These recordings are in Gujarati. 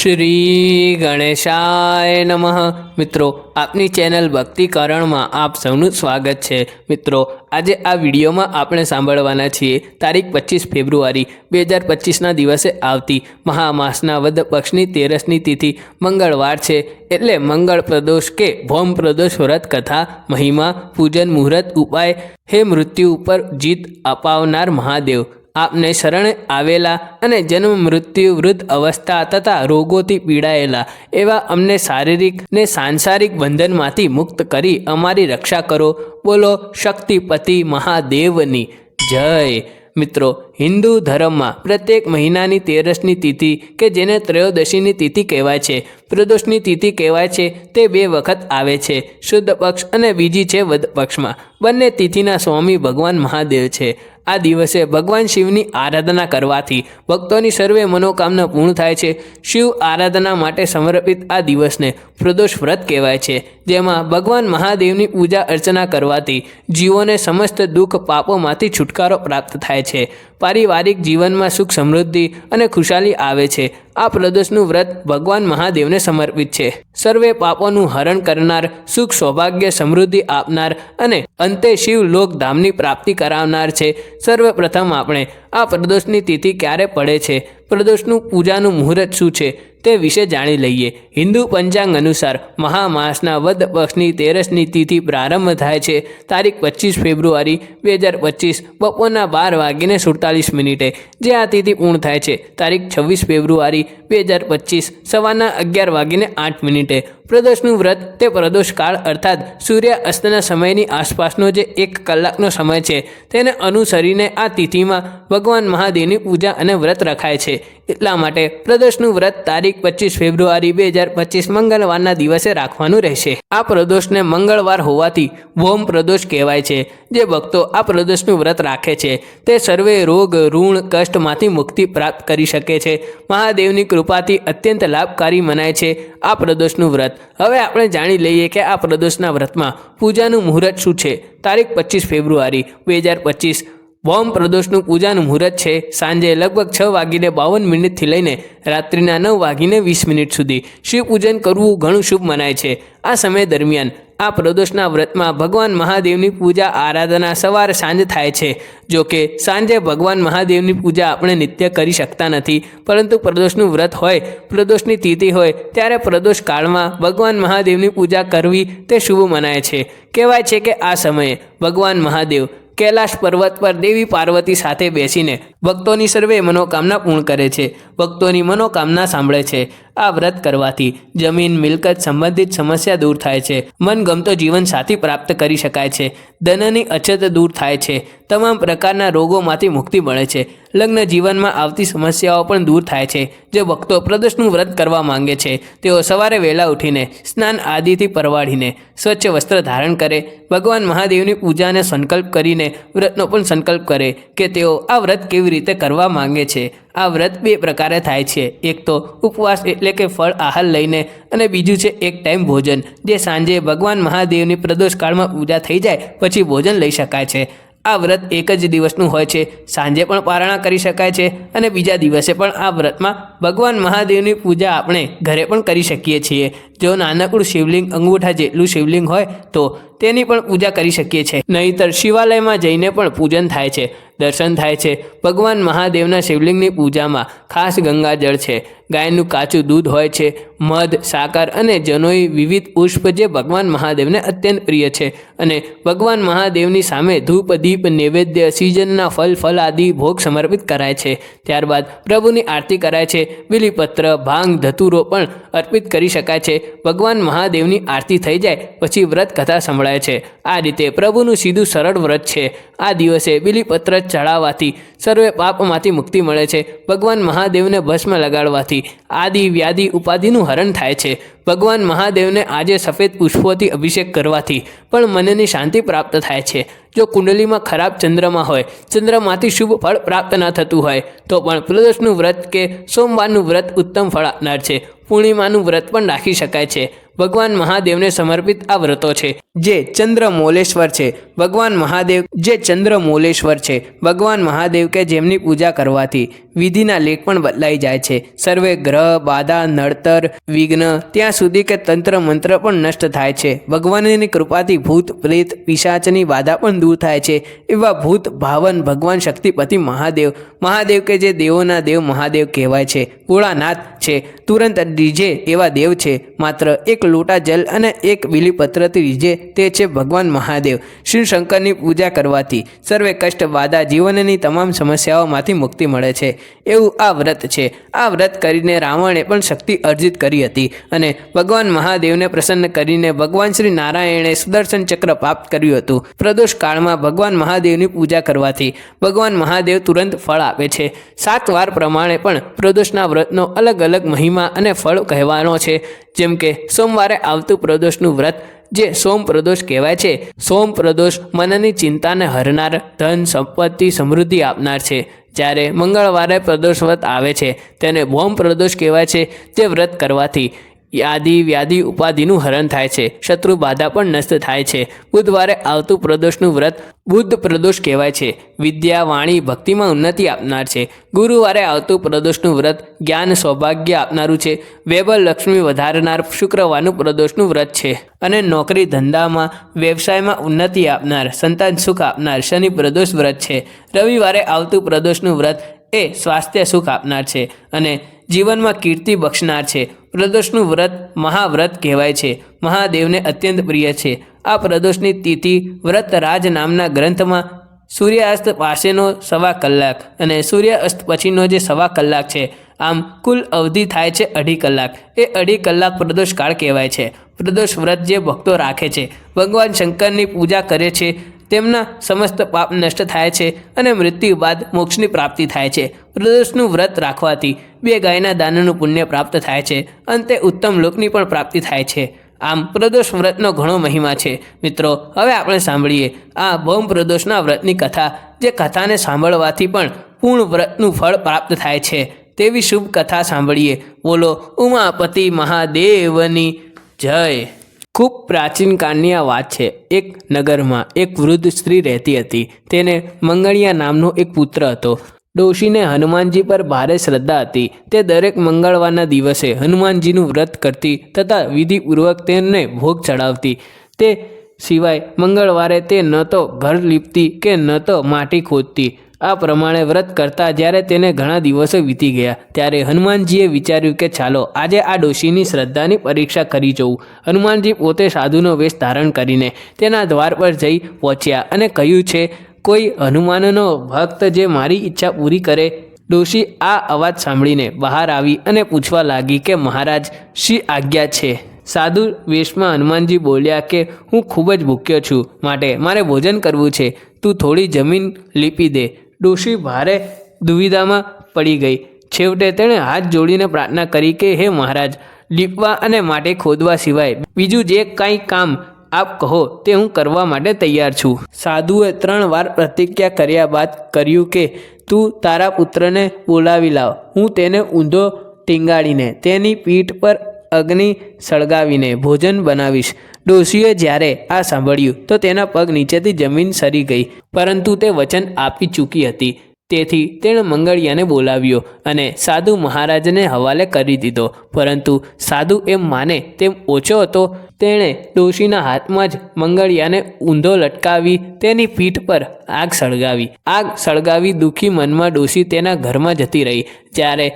શ્રી ગણેશાય નમઃ. મિત્રો, આપની ચેનલ ભક્તિકરણમાં આપ સૌનું સ્વાગત છે. મિત્રો, આજે આ વિડીયોમાં આપણે સાંભળવાના છીએ તારીખ પચીસ ફેબ્રુઆરી બે હજાર પચીસના દિવસે આવતી મહામાસના વદ પક્ષની તેરસની તિથિ મંગળવાર છે. એટલે મંગળ પ્રદોષ કે ભૌમ પ્રદોષ વ્રત કથા, મહિમા, પૂજન, મુહૂર્ત, ઉપાય, હે મૃત્યુ ઉપર જીત અપાવનાર મહાદેવ. આપને શરણે આવેલા અને જન્મ મૃત્યુ વૃદ્ધ અવસ્થા તથા રોગોથી પીડાયેલા એવા અમને શારીરિક ને સાંસારિક બંધનમાંથી મુક્ત કરી અમારી રક્ષા કરો. બોલો શક્તિપતિ મહાદેવની જય. મિત્રો હિન્દુ ધર્મમાં પ્રત્યેક મહિનાની તેરસની તિથિ કે જેને ત્રયોદશીની તિથિ કહેવાય છે. પ્રદોષની તિથિ કહેવાય છે તે બે વખત આવે છે. શુદ્ધ પક્ષ અને બીજી છે વદ પક્ષમાં. બંને તિથિના સ્વામી ભગવાન મહાદેવ છે. આ દિવસે ભગવાન શિવની આરાધના કરવાથી ભક્તોની સર્વે મનોકામના પૂર્ણ થાય છે. શિવ આરાધના માટે સમર્પિત આ દિવસને પ્રદોષ વ્રત કહેવાય છે. જેમાં ભગવાન મહાદેવની પૂજા અર્ચના કરવાથી જીવોને સમસ્ત દુઃખ પાપોમાંથી છુટકારો પ્રાપ્ત થાય છે. પારિવારિક જીવનમાં સુખ સમૃદ્ધિ અને ખુશાલી આવે છે. આ પ્રદોષનું વ્રત ભગવાન મહાદેવને સમર્પિત છે. સર્વે પાપોનું હરણ કરનાર, સુખ, સૌભાગ્ય, સમૃદ્ધિ આપનાર અને અંતે શિવ લોકધામની પ્રાપ્તિ કરાવનાર છે. સર્વપ્રથમ આપણે આ પ્રદોષની તિથિ ક્યારે પડે છે? પ્રદોષનું પૂજાનું મુહૂર્ત શું છે? તે વિશે જાણી લઈએ. હિન્દુ પંચાંગ અનુસાર મહામાસના વદ પક્ષની તેરસની તિથિ પ્રારંભ થાય છે. તારીખ પચીસ ફેબ્રુઆરી બે હજાર પચીસ, બપોરના બાર વાગીને સુડતાલીસ મિનિટે. જે આ તિથિ પૂર્ણ થાય છે. તારીખ છવ્વીસ ફેબ્રુઆરી બે હજાર પચીસ સવારના અગિયાર વાગીને આઠ મિનિટે પ્રદોષનું વ્રત તે પ્રદોષ કાળ અર્થાત સૂર્ય અસ્તના સમયની આસપાસનો જે એક કલાકનો સમય છે તેને અનુસરીને આ તિથિમાં ભગવાન મહાદેવની પૂજા અને વ્રત રખાય છે. એટલા માટે પ્રદોષનું વ્રત તારીખ પચીસ ફેબ્રુઆરી બે હજાર પચીસ મંગળવારના દિવસે રાખવાનું રહેશે. આ પ્રદોષને મંગળવાર હોવાથી ભૌમ પ્રદોષ કહેવાય છે. જે ભક્તો આ પ્રદોષનું વ્રત રાખે છે તે સર્વે રોગ, ઋણ, કષ્ટમાંથી મુક્તિ પ્રાપ્ત કરી શકે છે. મહાદેવની કૃપાથી અત્યંત લાભકારી મનાય છે. આ પ્રદોષનું વ્રત. હવે આપણે જાણી લઈએ કે આ પ્રદોષના વ્રતમાં પૂજાનું મુહૂર્ત શું છે? તારીખ પચીસ ફેબ્રુઆરી, બે હજાર પચીસ. બોમ પ્રદોષનું પૂજાનું મુહૂર્ત છે સાંજે લગભગ છ વાગીને બાવન મિનિટથી લઈને રાત્રિના નવ વાગીને વીસ મિનિટ સુધી. શિવ પૂજન કરવું ઘણું શુભ મનાય છે. આ સમય દરમિયાન આ પ્રદોષના વ્રતમાં ભગવાન મહાદેવની પૂજા, આરાધના સવાર સાંજ થાય છે. જો કે સાંજે ભગવાન મહાદેવની પૂજા આપણે નિત્ય કરી શકતા નથી. પરંતુ પ્રદોષનું વ્રત હોય, પ્રદોષની તિથિ હોય, ત્યારે પ્રદોષ કાળમાં ભગવાન મહાદેવની પૂજા કરવી તે શુભ મનાય છે. કહેવાય છે કે આ સમયે ભગવાન મહાદેવ કૈલાશ પર્વત પર દેવી પાર્વતી સાથે બેસીને ભક્તોની સર્વે મનોકામના પૂર્ણ કરે છે. ભક્તોની મનોકામના સાંભળે છે. આ વ્રત કરવાથી જમીન, મિલકત સંબંધિત સમસ્યા દૂર થાય છે. મનગમતો જીવન સાથી પ્રાપ્ત કરી શકાય છે. ધનની અછત દૂર થાય છે. તમામ પ્રકારના રોગોમાંથી મુક્તિ મળે છે. લગ્ન જીવનમાં આવતી સમસ્યાઓ પણ દૂર થાય છે. જે ભક્તો પ્રદોષનું વ્રત કરવા માંગે છે, તેઓ સવારે વહેલા ઉઠીને સ્નાન આદિથી પરવાડીને સ્વચ્છ વસ્ત્ર ધારણ કરે. ભગવાન મહાદેવની પૂજાને સંકલ્પ કરીને વ્રતનો પણ સંકલ્પ કરે કે તેઓ આ વ્રત કેવી રીતે કરવા માંગે છે. આ વ્રત બે પ્રકારે થાય છે. એક તો ઉપવાસ એટલે કે ફળ, આહાર લઈને અને બીજું છે એક ટાઈમ ભોજન, જે સાંજે ભગવાન મહાદેવની પ્રદોષ કાળમાં પૂજા થઈ જાય પછી ભોજન લઈ શકાય છે. આ વ્રત એક જ દિવસનું હોય છે. સાંજે પણ પારણા કરી શકાય છે અને બીજા દિવસે પણ આ વ્રતમાં ભગવાન મહાદેવની પૂજા આપણે ઘરે પણ કરી શકીએ છીએ. જો નાનકડું શિવલિંગ અંગૂઠા જેટલું શિવલિંગ હોય તો તેની પણ પૂજા કરી શકીએ છીએ. નહીતર શિવાલયમાં જઈને પણ પૂજન થાય છે. દર્શન થાય છે. ભગવાન મહાદેવના શિવલિંગની પૂજામાં ખાસ ગંગાજળ છે. ગાયનું કાચું દૂધ હોય છે. મધ, સાકર અને જનોઈ વિવિધ પુષ્પ જે ભગવાન મહાદેવને અત્યંત પ્રિય છે. અને ભગવાન મહાદેવની સામે ધૂપ, દીપ, નૈવેદ્ય, સિઝનના ફલ ફલ આદિ ભોગ સમર્પિત કરાય છે. ત્યારબાદ પ્રભુની આરતી કરાય છે. બિલીપત્ર, ભાંગ, ધતુરો પણ અર્પિત કરી શકાય છે. ભગવાન મહાદેવની આરતી થઈ જાય, પછી વ્રત કથા સંભળાય છે. આ રીતે પ્રભુનું સીધું સરળ વ્રત છે. આ દિવસે બિલીપત્ર ચડાવવાથી સર્વે પાપમાંથી મુક્તિ મળે છે. ભગવાન મહાદેવને ભસ્મ લગાડવાથી આદિ વ્યાધિ ઉપાધિનું હરણ થાય છે. ભગવાન મહાદેવને આજે સફેદ પુષ્પોથી અભિષેક કરવાથી પણ મનની શાંતિ પ્રાપ્ત થાય છે. જો કુંડલીમાં ખરાબ ચંદ્રમાં હોય, ચંદ્રમાંથી શુભ ફળ પ્રાપ્ત ન થતું હોય, તો પણ પ્રદોષનું વ્રત કે સોમવારનું વ્રત ઉત્તમ ફળ આપનાર છે. પૂર્ણિમાનું વ્રત પણ રાખી શકાય છે. ભગવાન મહાદેવને સમર્પિત આ વ્રતો છે, જે ચંદ્ર મોલેશ્વર છે. ભગવાન મહાદેવ, જે ચંદ્ર મોલેશ્વર છે. ભગવાન મહાદેવ કે જેમની પૂજા કરવાથી વિધિના લેખ પણ બદલાઈ જાય છે. સર્વે ગ્રહ, બાધા નડતર વિઘ્ન, ત્યાં સુધી કે તંત્ર મંત્ર પણ નષ્ટ થાય છે. ભગવાનની કૃપાથી ભૂત, પ્રેત, પિશાચની બાધા પણ દૂર થાય છે. એવા ભૂત, ભાવન, ભગવાન શક્તિપતિ મહાદેવ મહાદેવ કે જે દેવોના દેવ મહાદેવ કહેવાય છે. ભોળાનાથ છે. તુરંત ડીજે એવા દેવ છે. માત્ર એક લોટા જલ અને એક બીલીપત્રથી રીઝે તે છે ભગવાન મહાદેવ. શ્રી શંકરની પૂજા કરવાથી સર્વે કષ્ટ બાધા જીવનની તમામ સમસ્યાઓમાંથી મુક્તિ મળે છે. એવું આ વ્રત છે. આ વ્રત કરીને રાવણે પણ શક્તિ અર્જિત કરી હતી અને ભગવાન મહાદેવને પ્રસન્ન કરીને ભગવાન શ્રી નારાયણે સુદર્શન ચક્ર પ્રાપ્ત કર્યું હતું. પ્રદોષ કાળમાં ભગવાન મહાદેવની પૂજા કરવાથી ભગવાન મહાદેવ તુરંત ફળ આપે છે. સાત વાર પ્રમાણે પણ પ્રદોષના વ્રતનો અલગ અલગ મહિમા અને ફળ કહેવાનો છે. જેમ કે સોમવારે આવતું પ્રદોષનું વ્રત, જે સોમ પ્રદોષ કહેવાય છે. સોમ પ્રદોષ મનની ચિંતાને હરનાર, ધન સંપત્તિ સમૃદ્ધિ આપનાર છે. જ્યારે મંગળવારે પ્રદોષ વ્રત આવે છે, તેને બોમ પ્રદોષ કહેવાય છે, તે વ્રત કરવાથી. યાદી, વ્યાધિ, ઉપાધિનું હરણ થાય છે. શત્રુ બાધા પણ નષ્ટ થાય છે. બુધવારે આવતું પ્રદોષનું વ્રત બુદ્ધ પ્રદોષ કહેવાય છે. વિદ્યા, વાણી, ભક્તિમાં ઉન્નતિ આપનાર છે. ગુરુવારે આવતું પ્રદોષનું વ્રત જ્ઞાન, સૌભાગ્ય આપનારું છે. વેબલ લક્ષ્મી વધારનાર શુક્રવારનું પ્રદોષનું વ્રત છે. અને નોકરી ધંધામાં, વ્યવસાયમાં ઉન્નતિ આપનાર, સંતાન સુખ આપનાર શનિ પ્રદોષ વ્રત છે. રવિવારે આવતું પ્રદોષનું વ્રત એ સ્વાસ્થ્ય સુખ આપનાર છે અને જીવનમાં કીર્તિ બક્ષનાર છે. પ્રદોષનું વ્રત મહાવ્રત કહેવાય છે. મહાદેવને અત્યંત પ્રિય છે. આ પ્રદોષની તિથિ વ્રત રાજ નામના ગ્રંથમાં સૂર્યાસ્ત પાસેનો સવા કલાક અને સૂર્યાસ્ત પછીનો જે સવા કલાક છે. આમ કુલ અવધિ થાય છે અઢી કલાક. એ અઢી કલાક પ્રદોષ કાળ કહેવાય છે. પ્રદોષ વ્રત જે ભક્તો રાખે છે. ભગવાન શંકરની પૂજા કરે છે. તેમના સમસ્ત પાપ નષ્ટ થાય છે અને મૃત્યુ બાદ મોક્ષની પ્રાપ્તિ થાય છે. પ્રદોષનું વ્રત રાખવાથી બે ગાયના દાનનું પુણ્ય પ્રાપ્ત થાય છે. અંતે ઉત્તમ લોકની પણ પ્રાપ્તિ થાય છે. આમ પ્રદોષ વ્રતનો ઘણો મહિમા છે. મિત્રો, હવે આપણે સાંભળીએ આ ભૌમ પ્રદોષના વ્રતની કથા, જે કથાને સાંભળવાથી પણ પૂર્ણ વ્રતનું ફળ પ્રાપ્ત થાય છે. તેવી શુભ કથા સાંભળીએ. બોલો, ઉમાપતિ મહાદેવની જય. ખૂબ પ્રાચીન કાળની આ વાત છે. એક નગરમાં એક વૃદ્ધ સ્ત્રી રહેતી હતી. તેને મંગળિયા નામનો એક પુત્ર હતો. ડોશીને હનુમાનજી પર ભારે શ્રદ્ધા હતી. તે દરેક મંગળવારના દિવસે હનુમાનજીનું વ્રત કરતી તથા વિધિપૂર્વક તેમને ભોગ ચડાવતી. તે સિવાય મંગળવારે તે ન તો ઘર લીપતી કે ન તો માટી ખોદતી. આ પ્રમાણે વ્રત કરતા જ્યારે તેને ઘણા દિવસો વીતી ગયા, ત્યારે હનુમાનજીએ વિચાર્યું કે ચાલો, આજે આ ડોશીની શ્રદ્ધાની પરીક્ષા કરી જોઉં. હનુમાનજી પોતે સાધુનો વેશ ધારણ કરીને તેના દ્વાર પર જઈ પહોંચ્યા અને કહ્યું છે, કોઈ હનુમાનનો ભક્ત જે મારી ઈચ્છા પૂરી કરે. ડોશી આ અવાજ સાંભળીને બહાર આવી અને પૂછવા લાગી કે, મહારાજ, શી આજ્ઞા છે? સાધુ વેશમાં હનુમાનજી બોલ્યા કે, હું ખૂબ જ ભૂખ્યો છું, માટે મારે ભોજન કરવું છે. તું થોડી જમીન લીપી દે. ડોશી ભારે દુવિધામાં પડી ગઈ. છેવટે તેણે હાથ જોડીને પ્રાર્થના કરી કે, હે મહારાજ, લીપવા અને માટે ખોદવા સિવાય બીજું જે કાંઈ કામ આપ કહો તે હું કરવા માટે તૈયાર છું. સાધુએ ત્રણ વાર પ્રતિજ્ઞા કર્યા બાદ કર્યું કે, તું તારા પુત્રને બોલાવી લાવ. હું તેને ઊંધો ટીંગાડીને તેની પીઠ પર અગ્નિ સળગાવીને ભોજન બનાવીશ. ડોશીએ જ્યારે આ સાંભળ્યું, તો તેના પગ નીચેથી જમીન સરી ગઈ, પરંતુ તે વચન આપી ચૂકી હતી. તેથી તેણે મંગળિયાને બોલાવ્યો અને સાધુ મહારાજને હવાલે કરી દીધો. પરંતુ સાધુ એમ માને તેમ ઓછો હતો. તેણે ડોશીના હાથમાં જ મંગળિયાને ઊંધો લટકાવી તેની પીઠ પર આગ સળગાવી. આગ સળગાવી દુઃખી મનમાં ડોશી તેના ઘરમાં જતી રહી. જ્યારે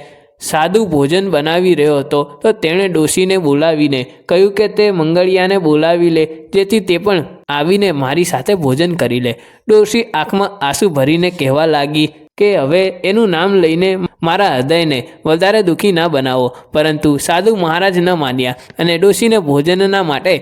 સાધુ ભોજન બનાવી રહ્યો હતો, તો તેણે ડોશીને બોલાવીને કહ્યું કે તે મંગળિયાને બોલાવી લે, જેથી તે પણ આવીને મારી સાથે ભોજન કરી લે. ડોશી આંખમાં આંસુ ભરીને કહેવા લાગી કે હવે એનું નામ લઈને મારા હૃદયને વધારે દુઃખી ના બનાવો, પરંતુ સાધુ મહારાજ ન માન્યા અને ડોશીને ભોજનના માટે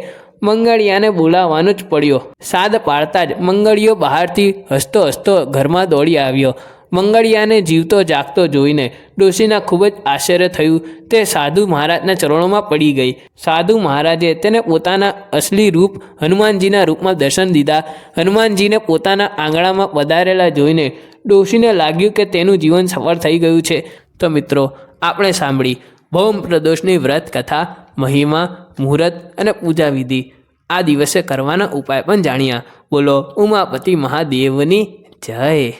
મંગળિયાને બોલાવવાનો જ પડ્યો. સાદ પાડતા જ મંગળીઓ બહારથી હસતો હસતો ઘરમાં દોડી આવ્યો. મંગળિયાને જીવતો જાગતો જોઈને ડોશીના ખૂબ જ આશ્ચર્ય થયું. તે સાધુ મહારાજના ચરણોમાં પડી ગઈ. સાધુ મહારાજે તેને પોતાના અસલી રૂપ હનુમાનજીના રૂપમાં દર્શન દીધા. હનુમાનજીને પોતાના આંગણામાં પધારેલા જોઈને ડોશીને લાગ્યું કે તેનું જીવન સફળ થઈ ગયું છે. તો મિત્રો, આપણે સાંભળી. ભૌમ પ્રદોષની વ્રત, કથા, મહિમા, મુહૂર્ત અને પૂજા વિધિ. આ દિવસે કરવાના ઉપાય પણ જાણ્યા. બોલો, ઉમાપતિ મહાદેવની જય.